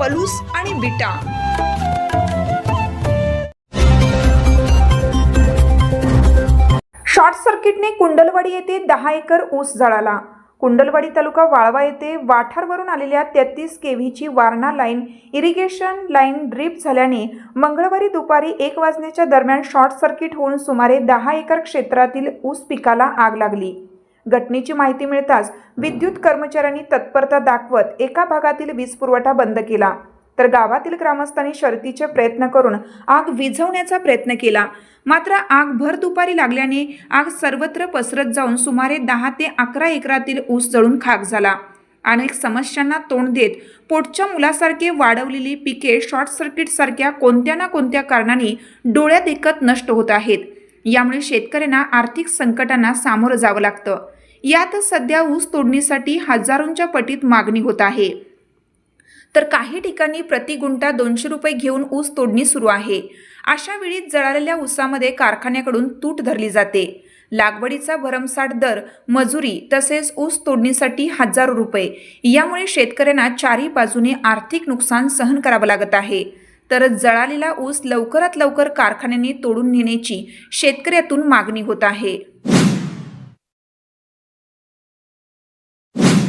पलूस आणि बिटा. शॉर्ट सर्किटने कुंडलवाडी येथे दहा एकर ऊस जळाला. कुंडलवाडी तालुका वाळवा येथे वाठारवरून आलेल्या तेहतीस केव्हीची Warana line irrigation line trip झाल्याने मंगळवारी दुपारी एक वाजण्याच्या दरम्यान शॉर्ट सर्किट होऊन सुमारे दहा एकर क्षेत्रातील ऊस पिकाला आग लागली. घटनेची माहिती मिळताच विद्युत कर्मचाऱ्यांनी तत्परता दाखवत एका भागातील वीज पुरवठा बंद केला. तर गावातील ग्रामस्थांनी शर्तीचे प्रयत्न करून आग विझवण्याचा प्रयत्न केला. मात्र आग भर दुपारी लागल्याने आग सर्वत्र पसरत जाऊन सुमारे दहा ते अकरा एकरातील ऊस जळून खाक झाला. अनेक समस्यांना तोंड देत पोटच्या मुलासारखे वाढवलेली पिके शॉर्ट सर्किट सारख्या कोणत्या ना कोणत्या कारणाने डोळ्यात देखत नष्ट होत आहेत. यामुळे शेतकऱ्यांना आर्थिक संकटांना सामोरं जावं लागतं. यात सध्या ऊस तोडणीसाठी हजारोंच्या पटीत मागणी होत आहे. तर काही ठिकाणी प्रति गुंठा दोनशे रुपये घेऊन ऊस तोडणी सुरू आहे. अशा वेळी जळालेल्या ऊसामध्ये कारखान्याकडून तूट धरली जाते. लागवडीचा भरमसाठ दर मजुरी तसेच ऊस तोडणीसाठी हजारो रुपये. यामुळे शेतकऱ्यांना चारी बाजूने आर्थिक नुकसान सहन करावं लागत आहे. तर जळालेला ऊस लवकरात लवकर कारखान्याने तोडून नेण्याची शेतकऱ्यातून मागणी होत आहे.